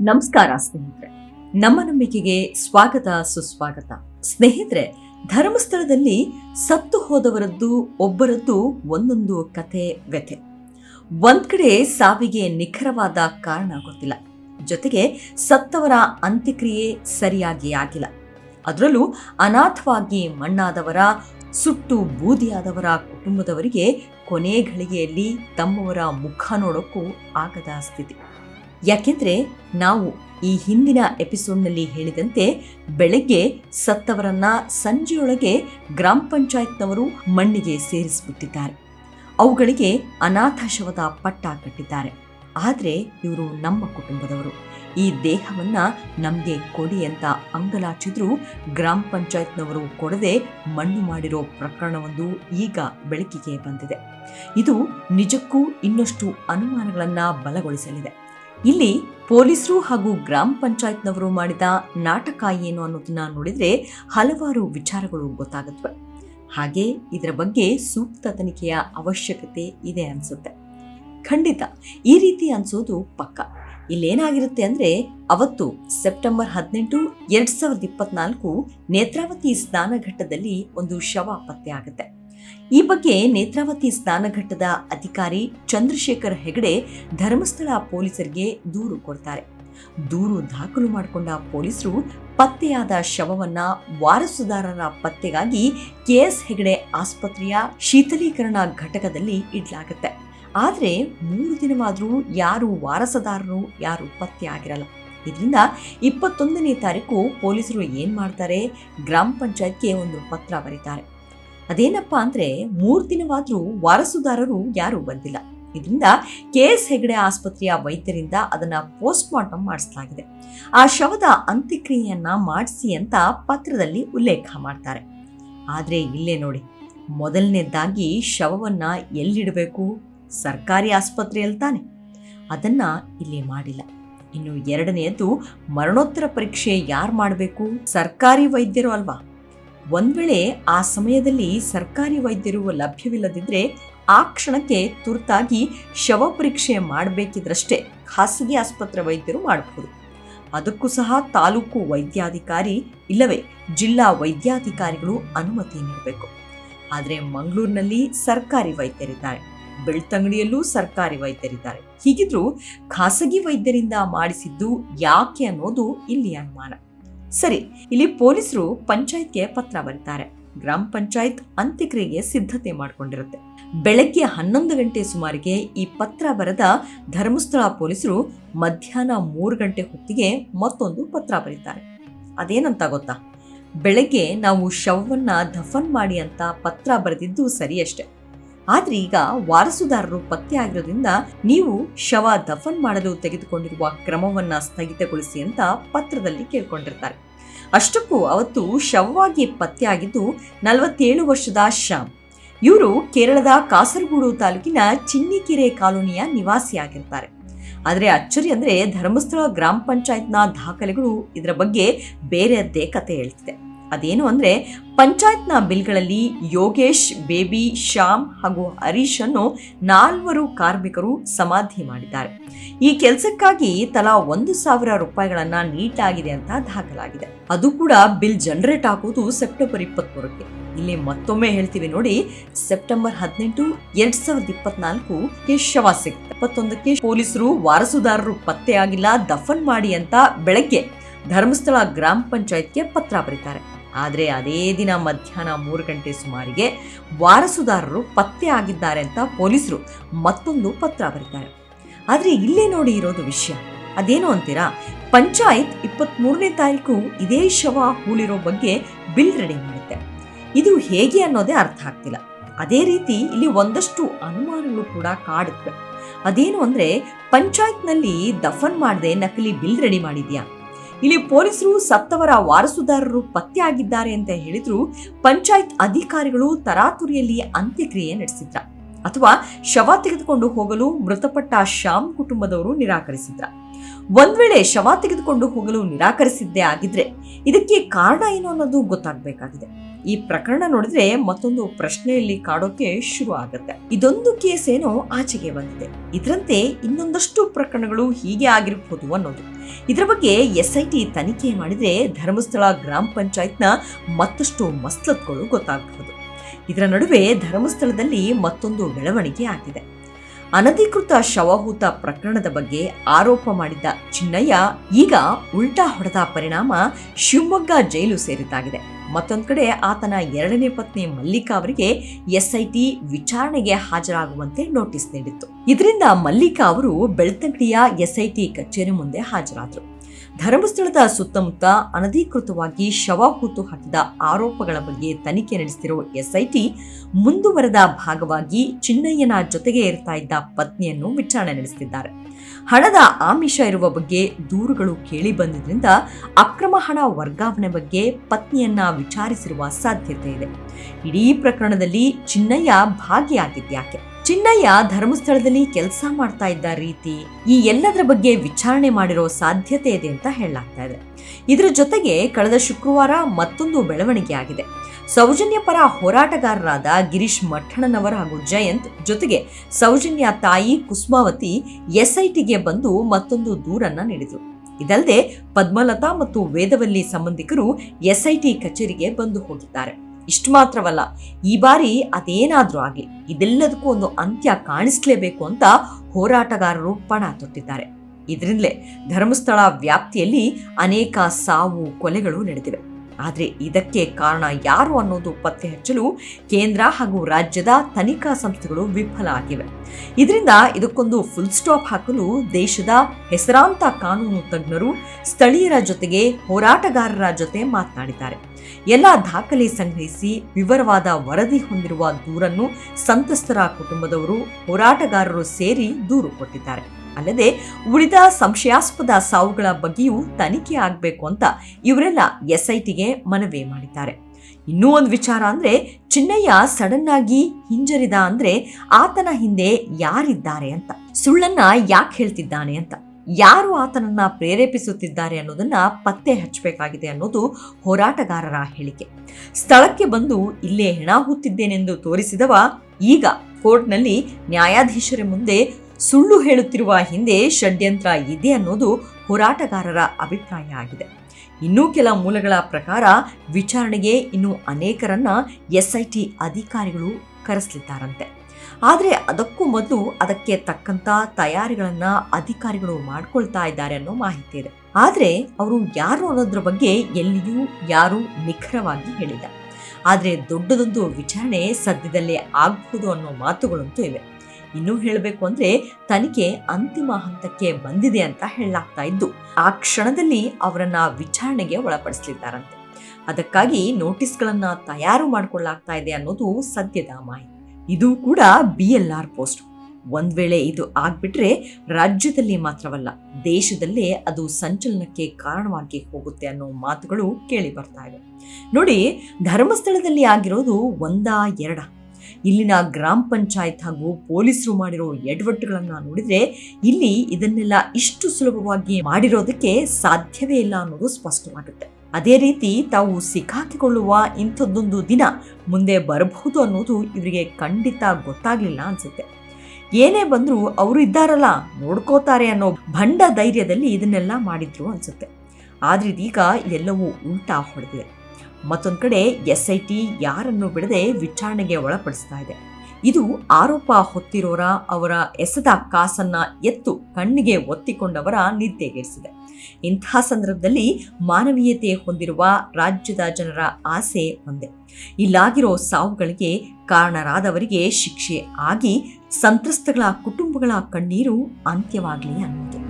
ನಮಸ್ಕಾರ ಸ್ನೇಹಿತರೆ. ನಮ್ಮ ನಂಬಿಕೆಗೆ ಸ್ವಾಗತ, ಸುಸ್ವಾಗತ. ಸ್ನೇಹಿತರೆ, ಧರ್ಮಸ್ಥಳದಲ್ಲಿ ಸತ್ತು ಹೋದವರದ್ದು ಒಬ್ಬರದ್ದು ಒಂದೊಂದು ಕತೆ ವ್ಯಥೆ. ಒಂದ್ ಕಡೆ ಸಾವಿಗೆ ನಿಖರವಾದ ಕಾರಣ ಗೊತ್ತಿಲ್ಲ. ಜೊತೆಗೆ ಸತ್ತವರ ಅಂತ್ಯಕ್ರಿಯೆ ಸರಿಯಾಗಿ ಆಗಿಲ್ಲ. ಅದರಲ್ಲೂ ಅನಾಥವಾಗಿ ಮಣ್ಣಾದವರ, ಸುಟ್ಟು ಬೂದಿಯಾದವರ ಕುಟುಂಬದವರಿಗೆ ಕೊನೆ ಘಳಿಗೆಯಲ್ಲಿ ತಮ್ಮವರ ಮುಖ ನೋಡೋಕ್ಕೂ ಆಗದ ಸ್ಥಿತಿ. ಯಾಕೆಂದ್ರೆ ನಾವು ಈ ಹಿಂದಿನ ಎಪಿಸೋಡ್ನಲ್ಲಿ ಹೇಳಿದಂತೆ ಬೆಳಗ್ಗೆ ಸತ್ತವರನ್ನ ಸಂಜೆಯೊಳಗೆ ಗ್ರಾಮ ಪಂಚಾಯತ್ನವರು ಮಣ್ಣಿಗೆ ಸೇರಿಸಿಬಿಟ್ಟಿದ್ದಾರೆ. ಅವುಗಳಿಗೆ ಅನಾಥ ಶವದ ಪಟ್ಟ ಕಟ್ಟಿದ್ದಾರೆ. ಆದರೆ ಇವರು ನಮ್ಮ ಕುಟುಂಬದವರು. ಈ ದೇಹವನ್ನ ನಮಗೆ ಕೊಡಿ ಅಂತ ಅಂಗಲಾಚಿದ್ರು ಗ್ರಾಮ ಪಂಚಾಯತ್ನವರು ಕೊಡದೆ ಮಣ್ಣು ಮಾಡಿರೋ ಪ್ರಕರಣವೊಂದು ಈಗ ಬೆಳಕಿಗೆ ಬಂದಿದೆ. ಇದು ನಿಜಕ್ಕೂ ಇನ್ನಷ್ಟು ಅನುಮಾನಗಳನ್ನು ಬಲಗೊಳಿಸಲಿದೆ. ಇಲ್ಲಿ ಪೊಲೀಸರು ಹಾಗೂ ಗ್ರಾಮ ಪಂಚಾಯತ್ನವರು ಮಾಡಿದ ನಾಟಕ ಏನು ಅನ್ನೋದನ್ನ ನೋಡಿದ್ರೆ ಹಲವಾರು ವಿಚಾರಗಳು ಗೊತ್ತಾಗುತ್ತವೆ. ಹಾಗೆ ಇದರ ಬಗ್ಗೆ ಸೂಕ್ತ ತನಿಖೆಯ ಅವಶ್ಯಕತೆ ಇದೆ ಅನಿಸುತ್ತೆ. ಖಂಡಿತ ಈ ರೀತಿ ಅನ್ಸೋದು ಪಕ್ಕ. ಇಲ್ಲೇನಾಗಿರುತ್ತೆ ಅಂದರೆ ಅವತ್ತು ಸೆಪ್ಟೆಂಬರ್ ಹದಿನೆಂಟು ಎರಡು ಸಾವಿರದ ಇಪ್ಪತ್ನಾಲ್ಕು ನೇತ್ರಾವತಿ ಸ್ನಾನಘಟ್ಟದಲ್ಲಿ ಒಂದು ಶವ ಪತ್ತೆ ಆಗುತ್ತೆ. ಈ ಬಗ್ಗೆ ನೇತ್ರಾವತಿ ಸ್ನಾನಘಟ್ಟದ ಅಧಿಕಾರಿ ಚಂದ್ರಶೇಖರ್ ಹೆಗಡೆ ಧರ್ಮಸ್ಥಳ ಪೊಲೀಸರಿಗೆ ದೂರು ಕೊಡ್ತಾರೆ. ದೂರು ದಾಖಲು ಮಾಡಿಕೊಂಡ ಪೊಲೀಸರು ಪತ್ತೆಯಾದ ಶವವನ್ನು ವಾರಸುದಾರರ ಪತ್ತೆಗಾಗಿ ಕೆಎಸ್ ಹೆಗಡೆ ಆಸ್ಪತ್ರೆಯ ಶೀತಲೀಕರಣ ಘಟಕದಲ್ಲಿ ಇಡಲಾಗುತ್ತೆ. ಆದರೆ ಮೂರು ದಿನವಾದರೂ ಯಾರು ವಾರಸದಾರರು, ಯಾರು ಪತ್ತೆ ಆಗಿರಲ್ಲ. ಇದರಿಂದ ಇಪ್ಪತ್ತೊಂದನೇ ತಾರೀಕು ಪೊಲೀಸರು ಏನು ಮಾಡ್ತಾರೆ? ಗ್ರಾಮ ಪಂಚಾಯತ್ಗೆ ಒಂದು ಪತ್ರ ಬರೀತಾರೆ. ಅದೇನಪ್ಪ ಅಂದ್ರೆ ಮೂರು ದಿನವಾದ್ರೂ ವಾರಸುದಾರರು ಯಾರೂ ಬಂದಿಲ್ಲ. ಇದರಿಂದ ಕೆ ಎಸ್ ಹೆಗಡೆ ಆಸ್ಪತ್ರೆಯ ವೈದ್ಯರಿಂದ ಅದನ್ನ ಪೋಸ್ಟ್ ಮಾರ್ಟಮ್ ಮಾಡಿಸಲಾಗಿದೆ. ಆ ಶವದ ಅಂತ್ಯಕ್ರಿಯೆಯನ್ನ ಮಾಡಿಸಿ ಅಂತ ಪತ್ರದಲ್ಲಿ ಉಲ್ಲೇಖ ಮಾಡ್ತಾರೆ. ಆದರೆ ಇಲ್ಲೇ ನೋಡಿ, ಮೊದಲನೇದಾಗಿ ಶವವನ್ನ ಎಲ್ಲಿಡಬೇಕು? ಸರ್ಕಾರಿ ಆಸ್ಪತ್ರೆಯಲ್ಲಿ ತಾನೆ. ಅದನ್ನ ಇಲ್ಲಿ ಮಾಡಿಲ್ಲ. ಇನ್ನು ಎರಡನೆಯದು ಮರಣೋತ್ತರ ಪರೀಕ್ಷೆ ಯಾರು ಮಾಡಬೇಕು? ಸರ್ಕಾರಿ ವೈದ್ಯರು ಅಲ್ವಾ? ಒಂದ್ ವೇಳೆ ಆ ಸಮಯದಲ್ಲಿ ಸರ್ಕಾರಿ ವೈದ್ಯರು ಲಭ್ಯವಿಲ್ಲದಿದ್ದರೆ ಆ ಕ್ಷಣಕ್ಕೆ ತುರ್ತಾಗಿ ಶವ ಪರೀಕ್ಷೆ ಮಾಡಬೇಕಿದ್ರಷ್ಟೇ ಖಾಸಗಿ ಆಸ್ಪತ್ರೆ ವೈದ್ಯರು ಮಾಡಬಹುದು ಅದಕ್ಕೂ ಸಹ ತಾಲೂಕು ವೈದ್ಯಾಧಿಕಾರಿ ಇಲ್ಲವೇ ಜಿಲ್ಲಾ ವೈದ್ಯಾಧಿಕಾರಿಗಳು ಅನುಮತಿ ನೀಡಬೇಕು. ಆದರೆ ಮಂಗಳೂರಿನಲ್ಲಿ ಸರ್ಕಾರಿ ವೈದ್ಯರಿದ್ದಾರೆ. ಬೆಳ್ತಂಗಡಿಯಲ್ಲೂ ಸರ್ಕಾರಿ ವೈದ್ಯರಿದ್ದಾರೆ. ಹೀಗಿದ್ರೂ ಖಾಸಗಿ ವೈದ್ಯರಿಂದ ಮಾಡಿಸಿದ್ದು ಯಾಕೆ ಅನ್ನೋದು ಇಲ್ಲಿ ಅನುಮಾನ. ಸರಿ, ಇಲ್ಲಿ ಪೊಲೀಸರು ಪಂಚಾಯತ್ಗೆ ಪತ್ರ ಬರೀತಾರೆ. ಗ್ರಾಮ ಪಂಚಾಯತ್ ಅಂತ್ಯಕ್ರಿಯೆಗೆ ಸಿದ್ಧತೆ ಮಾಡಿಕೊಂಡಿರುತ್ತೆ. ಬೆಳಗ್ಗೆ ಹನ್ನೊಂದು ಗಂಟೆ ಸುಮಾರಿಗೆ ಈ ಪತ್ರ ಬರೆದ ಧರ್ಮಸ್ಥಳ ಪೊಲೀಸರು ಮಧ್ಯಾಹ್ನ ಮೂರು ಗಂಟೆ ಹೊತ್ತಿಗೆ ಮತ್ತೊಂದು ಪತ್ರ ಬರೀತಾರೆ. ಅದೇನಂತ ಗೊತ್ತಾ? ಬೆಳಗ್ಗೆ ನಾವು ಶವವನ್ನ ದಫನ್ ಮಾಡಿ ಅಂತ ಪತ್ರ ಬರೆದಿದ್ದು ಸರಿಯಷ್ಟೆ ಆದ್ರೆ ಈಗ ವಾರಸುದಾರರು ಪತ್ತೆ ಆಗಿರೋದ್ರಿಂದ ನೀವು ಶವ ದಫನ್ ಮಾಡಲು ತೆಗೆದುಕೊಂಡಿರುವ ಕ್ರಮವನ್ನ ಸ್ಥಗಿತಗೊಳಿಸಿ ಅಂತ ಪತ್ರದಲ್ಲಿ ಕೇಳ್ಕೊಂಡಿರ್ತಾರೆ. ಅಷ್ಟಕ್ಕೂ ಅವತ್ತು ಶವವಾಗಿ ಪತ್ತೆಯಾಗಿದ್ದು ನಲವತ್ತೇಳು ವರ್ಷದ ಶ್ಯಾಮ್. ಇವರು ಕೇರಳದ ಕಾಸರಗೋಡು ತಾಲೂಕಿನ ಚಿನ್ನಿಕೆರೆ ಕಾಲೋನಿಯ ನಿವಾಸಿಯಾಗಿರ್ತಾರೆ ಆದರೆ ಅಚ್ಚರಿ ಅಂದ್ರೆ ಧರ್ಮಸ್ಥಳ ಗ್ರಾಮ ಪಂಚಾಯತ್ನ ದಾಖಲೆಗಳು ಇದರ ಬಗ್ಗೆ ಬೇರೆಯದ್ದೇ ಕತೆ ಹೇಳ್ತಿದೆ. ಅದೇನು ಅಂದ್ರೆ ಪಂಚಾಯತ್ನ ಬಿಲ್ಗಳಲ್ಲಿ ಯೋಗೇಶ್, ಬೇಬಿ, ಶ್ಯಾಮ್ ಹಾಗೂ ಹರೀಶ್ ಅನ್ನು ನಾಲ್ವರು ಕಾರ್ಮಿಕರು ಸಮಾಧಿ ಮಾಡಿದ್ದಾರೆ. ಈ ಕೆಲಸಕ್ಕಾಗಿ ತಲಾ ಒಂದು ಸಾವಿರ ರೂಪಾಯಿಗಳನ್ನ ನೀಟಾಗಿದೆ ಅಂತ ದಾಖಲಾಗಿದೆ. ಅದು ಕೂಡ ಬಿಲ್ ಜನರೇಟ್ ಆಗುವುದು ಸೆಪ್ಟೆಂಬರ್ ಇಪ್ಪತ್ಮೂರಕ್ಕೆ. ಇಲ್ಲಿ ಮತ್ತೊಮ್ಮೆ ಹೇಳ್ತೀವಿ ನೋಡಿ, ಸೆಪ್ಟೆಂಬರ್ ಹದಿನೆಂಟು ಎರಡ್ ಸಾವಿರದ ಇಪ್ಪತ್ನಾಲ್ಕು ಶವ ಸಿಕ್ತ. ಇಪ್ಪತ್ತೊಂದಕ್ಕೆ ಪೊಲೀಸರು ವಾರಸುದಾರರು ಪತ್ತೆಯಾಗಿಲ್ಲ ದಫನ್ ಮಾಡಿ ಅಂತ ಬೆಳಗ್ಗೆ ಧರ್ಮಸ್ಥಳ ಗ್ರಾಮ ಪಂಚಾಯತ್ಗೆ ಪತ್ರ ಬರೀತಾರೆ. ಆದರೆ ಅದೇ ದಿನ ಮಧ್ಯಾಹ್ನ ಮೂರು ಗಂಟೆ ಸುಮಾರಿಗೆ ವಾರಸುದಾರರು ಪತ್ತೆ ಆಗಿದ್ದಾರೆ ಅಂತ ಪೊಲೀಸರು ಮತ್ತೊಂದು ಪತ್ರ ಬರೀತಾರೆ. ಆದರೆ ಇಲ್ಲೇ ನೋಡಿ ಇರೋದು ವಿಷಯ. ಅದೇನು ಅಂತೀರಾ? ಪಂಚಾಯತ್ ಇಪ್ಪತ್ತ್ಮೂರನೇ ತಾರೀಕು ಇದೇ ಶವ ಹೂಳಿರೋ ಬಗ್ಗೆ ಬಿಲ್ ರೆಡಿ ಮಾಡುತ್ತೆ. ಇದು ಹೇಗೆ ಅನ್ನೋದೇ ಅರ್ಥ ಆಗ್ತಿಲ್ಲ. ಅದೇ ರೀತಿ ಇಲ್ಲಿ ಒಂದಷ್ಟು ಅನುಮಾನಗಳು ಕೂಡ ಕಾಡುತ್ತವೆ. ಅದೇನು ಅಂದರೆ ಪಂಚಾಯತ್ನಲ್ಲಿ ದಫನ್ ಮಾಡದೆ ನಕಲಿ ಬಿಲ್ ರೆಡಿ ಮಾಡಿದ್ಯಾ? ಇಲ್ಲಿ ಪೊಲೀಸರು ಸತ್ತವರ ವಾರಸುದಾರರು ಪತ್ತೆಯಾಗಿದ್ದಾರೆ ಅಂತ ಹೇಳಿದ್ರು. ಪಂಚಾಯತ್ ಅಧಿಕಾರಿಗಳು ತರಾತುರಿಯಲ್ಲಿ ಅಂತ್ಯಕ್ರಿಯೆ ನಡೆಸಿದ್ರ. ಅಥವಾ ಶವ ತೆಗೆದುಕೊಂಡು ಹೋಗಲು ಮೃತಪಟ್ಟ ಶ್ಯಾಮ್ ಕುಟುಂಬದವರು ನಿರಾಕರಿಸಿದ್ರ. ಒಂದ್ ವೇಳೆ ಶವ ತೆಗೆದುಕೊಂಡು ಹೋಗಲು ನಿರಾಕರಿಸಿದ್ದೇ ಆಗಿದ್ರೆ ಇದಕ್ಕೆ ಕಾರಣ ಏನು ಅನ್ನೋದು ಗೊತ್ತಾಗಬೇಕಾಗಿದೆ. ಈ ಪ್ರಕರಣ ನೋಡಿದ್ರೆ ಮತ್ತೊಂದು ಪ್ರಶ್ನೆಯಲ್ಲಿ ಕಾಡೋಕೆ ಶುರು ಆಗುತ್ತೆ. ಇದೊಂದು ಕೇಸ್ ಏನೋ ಆಚೆಗೆ ಬಂದಿದೆ. ಇದರಂತೆ ಇನ್ನೊಂದಷ್ಟು ಪ್ರಕರಣಗಳು ಹೀಗೆ ಆಗಿರಬಹುದು ಅನ್ನೋದು. ಇದರ ಬಗ್ಗೆ ಎಸ್ ಐ ಟಿ ತನಿಖೆ ಮಾಡಿದ್ರೆ ಧರ್ಮಸ್ಥಳ ಗ್ರಾಮ ಪಂಚಾಯತ್ನ ಮತ್ತಷ್ಟು ಮಸ್ಲತ್ಗಳು ಗೊತ್ತಾಗಬಹುದು ಇದರ ನಡುವೆ ಧರ್ಮಸ್ಥಳದಲ್ಲಿ ಮತ್ತೊಂದು ಬೆಳವಣಿಗೆ ಆಗಿದೆ. ಅನಧಿಕೃತ ಶವಹೂತ ಪ್ರಕರಣದ ಬಗ್ಗೆ ಆರೋಪ ಮಾಡಿದ್ದ ಚಿನ್ನಯ್ಯ ಈಗ ಉಲ್ಟಾ ಹೊಡೆದ ಪರಿಣಾಮ ಶಿವಮೊಗ್ಗ ಜೈಲು ಸೇರಿದ್ದಾಗಿದೆ. ಮತ್ತೊಂದು ಕಡೆ ಆತನ ಎರಡನೇ ಪತ್ನಿ ಮಲ್ಲಿಕಾ ಅವರಿಗೆ ಎಸ್ಐಟಿ ವಿಚಾರಣೆಗೆ ಹಾಜರಾಗುವಂತೆ ನೋಟಿಸ್ ನೀಡಿತ್ತು. ಇದರಿಂದ ಮಲ್ಲಿಕಾ ಅವರು ಬೆಳ್ತಂಗಡಿಯ ಎಸ್ಐಟಿ ಕಚೇರಿ ಮುಂದೆ ಹಾಜರಾದರು. ಧರ್ಮಸ್ಥಳದ ಸುತ್ತಮುತ್ತ ಅನಧಿಕೃತವಾಗಿ ಶವ ಹೂತು ಹಾಕಿದ ಆರೋಪಗಳ ಬಗ್ಗೆ ತನಿಖೆ ನಡೆಸುತ್ತಿರುವ ಎಸ್ಐಟಿ ಮುಂದುವರೆದ ಭಾಗವಾಗಿ ಚಿನ್ನಯ್ಯನ ಜೊತೆಗೆ ಇರ್ತಾ ಇದ್ದ ಪತ್ನಿಯನ್ನು ವಿಚಾರಣೆ ನಡೆಸುತ್ತಿದ್ದಾರೆ ಹಣದ ಆಮಿಷ ಇರುವ ಬಗ್ಗೆ ದೂರುಗಳು ಕೇಳಿ ಬಂದಿದ್ದರಿಂದ ಅಕ್ರಮ ಹಣ ವರ್ಗಾವಣೆ ಬಗ್ಗೆ ಪತ್ನಿಯನ್ನ ವಿಚಾರಿಸಿರುವ ಸಾಧ್ಯತೆ ಇದೆ. ಇಡೀ ಪ್ರಕರಣದಲ್ಲಿ ಚಿನ್ನಯ್ಯ ಭಾಗಿಯಾಗಿದ್ಯಾಕೆ ಚಿನ್ನಯ್ಯ ಧರ್ಮಸ್ಥಳದಲ್ಲಿ ಕೆಲಸ ಮಾಡ್ತಾ ಇದ್ದ ರೀತಿ ಈ ಎಲ್ಲದರ ಬಗ್ಗೆ ವಿಚಾರಣೆ ಮಾಡಿರೋ ಸಾಧ್ಯತೆ ಇದೆ ಅಂತ ಹೇಳಲಾಗ್ತಾ ಇದೆ. ಇದರ ಜೊತೆಗೆ ಕಳೆದ ಶುಕ್ರವಾರ ಮತ್ತೊಂದು ಬೆಳವಣಿಗೆ ಆಗಿದೆ. ಸೌಜನ್ಯ ಪರ ಹೋರಾಟಗಾರರಾದ ಗಿರೀಶ್ ಮಠಣ್ಣನವರ್ ಹಾಗೂ ಜಯಂತ್ ಜೊತೆಗೆ ಸೌಜನ್ಯ ತಾಯಿ ಕುಸುಮಾವತಿ ಎಸ್ಐಟಿಗೆ ಬಂದು ಮತ್ತೊಂದು ದೂರನ್ನ ನೀಡಿದರು. ಇದಲ್ಲದೆ ಪದ್ಮಲತಾ ಮತ್ತು ವೇದವಲ್ಲಿ ಸಂಬಂಧಿಕರು ಎಸ್ಐಟಿ ಕಚೇರಿಗೆ ಬಂದು ಹೋಗಿದ್ದಾರೆ. ಇಷ್ಟು ಮಾತ್ರವಲ್ಲ, ಈ ಬಾರಿ ಅದೇನಾದರೂ ಆಗಲಿ, ಇದೆಲ್ಲದಕ್ಕೂ ಒಂದು ಅಂತ್ಯ ಕಾಣಿಸ್ಲೇಬೇಕು ಅಂತ ಹೋರಾಟಗಾರರು ಪಣ ತೊಟ್ಟಿದ್ದಾರೆ. ಇದರಿಂದಲೇ ಧರ್ಮಸ್ಥಳ ವ್ಯಾಪ್ತಿಯಲ್ಲಿ ಅನೇಕ ಸಾವು ಕೊಲೆಗಳು ನಡೆದಿವೆ. ಆದರೆ ಇದಕ್ಕೆ ಕಾರಣ ಯಾರು ಅನ್ನೋದು ಪತ್ತೆ ಹಚ್ಚಲು ಕೇಂದ್ರ ಹಾಗೂ ರಾಜ್ಯದ ತನಿಖಾ ಸಂಸ್ಥೆಗಳು ವಿಫಲ ಆಗಿವೆ. ಇದರಿಂದ ಇದಕ್ಕೊಂದು ಫುಲ್ ಸ್ಟಾಪ್ ಹಾಕಲು ದೇಶದ ಹೆಸರಾಂತ ಕಾನೂನು ತಜ್ಞರು ಸ್ಥಳೀಯರ ಜೊತೆಗೆ ಹೋರಾಟಗಾರರ ಜೊತೆ ಮಾತನಾಡಿದ್ದಾರೆ. ಎಲ್ಲ ದಾಖಲೆ ಸಂಗ್ರಹಿಸಿ ವಿವರವಾದ ವರದಿ ಹೊಂದಿರುವ ದೂರನ್ನು ಸಂತ್ರಸ್ತರ ಕುಟುಂಬದವರು ಹೋರಾಟಗಾರರು ಸೇರಿ ದೂರು ಕೊಟ್ಟಿದ್ದಾರೆ. ಅಲ್ಲದೆ ಉಳಿದ ಸಂಶಯಾಸ್ಪದ ಸಾವುಗಳ ಬಗ್ಗೆಯೂ ತನಿಖೆ ಆಗಬೇಕು ಅಂತ ಇವರೆಲ್ಲ ಎಸ್ಐಟಿಗೆ ಮನವಿ ಮಾಡಿದ್ದಾರೆ. ಇನ್ನೂ ಒಂದು ವಿಚಾರ ಅಂದ್ರೆ ಚಿನ್ನಯ್ಯ ಸಡನ್ ಆಗಿ ಹಿಂಜರಿದ ಅಂದರೆ ಆತನ ಹಿಂದೆ ಯಾರಿದ್ದಾರೆ ಅಂತ. ಸುಳ್ಳನ್ನ ಯಾಕೆ ಹೇಳ್ತಿದ್ದಾನೆ ಅಂತ. ಯಾರು ಆತನನ್ನ ಪ್ರೇರೇಪಿಸುತ್ತಿದ್ದಾರೆ ಅನ್ನೋದನ್ನ ಪತ್ತೆ ಹಚ್ಚಬೇಕಾಗಿದೆ ಅನ್ನೋದು ಹೋರಾಟಗಾರರ ಹೇಳಿಕೆ. ಸ್ಥಳಕ್ಕೆ ಬಂದು ಇಲ್ಲೇ ಹೆಣ ಹೂತಿದ್ದೇನೆಂದು ತೋರಿಸಿದವ ಈಗ ಕೋರ್ಟ್ನಲ್ಲಿ ನ್ಯಾಯಾಧೀಶರ ಮುಂದೆ ಸುಳ್ಳು ಹೇಳುತ್ತಿರುವ ಹಿಂದೆ ಷಡ್ಯಂತ್ರ ಇದೆ ಅನ್ನೋದು ಹೋರಾಟಗಾರರ ಅಭಿಪ್ರಾಯ ಆಗಿದೆ. ಇನ್ನೂ ಕೆಲ ಮೂಲಗಳ ಪ್ರಕಾರ ವಿಚಾರಣೆಗೆ ಇನ್ನೂ ಅನೇಕರನ್ನ ಎಸ್ಐಟಿ ಅಧಿಕಾರಿಗಳು ಕರೆಸಲಿದ್ದಾರಂತೆ. ಆದರೆ ಅದಕ್ಕೂ ಮೊದಲು ಅದಕ್ಕೆ ತಕ್ಕಂತ ತಯಾರಿಗಳನ್ನ ಅಧಿಕಾರಿಗಳು ಮಾಡ್ಕೊಳ್ತಾ ಇದ್ದಾರೆ ಅನ್ನೋ ಮಾಹಿತಿ ಇದೆ. ಆದರೆ ಅವರು ಯಾರು ಅನ್ನೋದ್ರ ಬಗ್ಗೆ ಎಲ್ಲಿಯೂ ಯಾರು ನಿಖರವಾಗಿ ಹೇಳಿಲ್ಲ. ಆದರೆ ದೊಡ್ಡದೊಂದು ವಿಚಾರಣೆ ಸದ್ಯದಲ್ಲೇ ಆಗಬಹುದು ಅನ್ನೋ ಮಾತುಗಳಂತೂ ಇವೆ. ಇನ್ನೂ ಹೇಳಬೇಕು ಅಂದ್ರೆ ತನಿಖೆ ಅಂತಿಮ ಹಂತಕ್ಕೆ ಬಂದಿದೆ ಅಂತ ಹೇಳಲಾಗ್ತಾ ಇದ್ದು, ಆ ಕ್ಷಣದಲ್ಲಿ ಅವರನ್ನ ವಿಚಾರಣೆಗೆ ಒಳಪಡಿಸಲಿದ್ದಾರಂತೆ. ಅದಕ್ಕಾಗಿ ನೋಟಿಸ್ಗಳನ್ನ ತಯಾರು ಮಾಡಿಕೊಳ್ಳಾಗ್ತಾ ಇದೆ ಅನ್ನೋದು ಸದ್ಯದ ಮಾಹಿತಿ. ಇದು ಕೂಡ ಬಿ ಎಲ್ ಆರ್ ಪೋಸ್ಟ್. ಒಂದ್ ವೇಳೆ ಇದು ಆಗ್ಬಿಟ್ರೆ ರಾಜ್ಯದಲ್ಲಿ ಮಾತ್ರವಲ್ಲ, ದೇಶದಲ್ಲೇ ಅದು ಸಂಚಲನಕ್ಕೆ ಕಾರಣವಾಗಿ ಹೋಗುತ್ತೆ ಅನ್ನೋ ಮಾತುಗಳು ಕೇಳಿ ಬರ್ತಾ ಇವೆ. ನೋಡಿ, ಧರ್ಮಸ್ಥಳದಲ್ಲಿ ಆಗಿರೋದು ಒಂದಾ ಎರಡ. ಇಲ್ಲಿನ ಗ್ರಾಮ ಪಂಚಾಯತ್ ಹಾಗೂ ಪೊಲೀಸರು ಮಾಡಿರೋ ಎಡವಟ್ಟುಗಳನ್ನು ನೋಡಿದ್ರೆ ಇಲ್ಲಿ ಇದನ್ನೆಲ್ಲ ಇಷ್ಟು ಸುಲಭವಾಗಿ ಮಾಡಿರೋದಕ್ಕೆ ಸಾಧ್ಯವೇ ಇಲ್ಲ ಅನ್ನೋದು ಸ್ಪಷ್ಟವಾಗುತ್ತೆ. ಅದೇ ರೀತಿ ತಾವು ಸಿಕ್ಕಾಕಿಕೊಳ್ಳುವ ಇಂಥದ್ದೊಂದು ದಿನ ಮುಂದೆ ಬರಬಹುದು ಅನ್ನೋದು ಇವರಿಗೆ ಖಂಡಿತ ಗೊತ್ತಾಗ್ಲಿಲ್ಲ ಅನ್ಸುತ್ತೆ. ಏನೇ ಬಂದರೂ ಅವರು ಇದ್ದಾರಲ್ಲ, ನೋಡ್ಕೋತಾರೆ ಅನ್ನೋ ಭಂಡ ಧೈರ್ಯದಲ್ಲಿ ಇದನ್ನೆಲ್ಲ ಮಾಡಿದ್ರು ಅನ್ಸುತ್ತೆ. ಆದ್ರೆ ಇದೀಗ ಎಲ್ಲವೂ ಉಲ್ಟಾ ಹೊಡೆದಿದೆ. ಮತ್ತೊಂದು ಕಡೆ ಎಸ್ ಯಾರನ್ನು ಬಿಡದೆ ವಿಚಾರಣೆಗೆ ಒಳಪಡಿಸ್ತಾ ಇದೆ. ಇದು ಆರೋಪ ಹೊತ್ತಿರೋರ ಅವರ ಎಸೆದ ಕಾಸನ್ನ ಎತ್ತು ಕಣ್ಣಿಗೆ ಒತ್ತಿಕೊಂಡವರ ನಿದ್ದೆಗೇರಿಸಿದೆ. ಇಂತಹ ಸಂದರ್ಭದಲ್ಲಿ ಮಾನವೀಯತೆ ಹೊಂದಿರುವ ರಾಜ್ಯದ ಜನರ ಆಸೆ ಒಂದೇ. ಇಲ್ಲಾಗಿರೋ ಸಾವುಗಳಿಗೆ ಕಾರಣರಾದವರಿಗೆ ಶಿಕ್ಷೆ ಆಗಿ ಸಂತ್ರಸ್ತಗಳ ಕುಟುಂಬಗಳ ಕಣ್ಣೀರು ಅಂತ್ಯವಾಗಲಿ ಅನ್ನೋದು.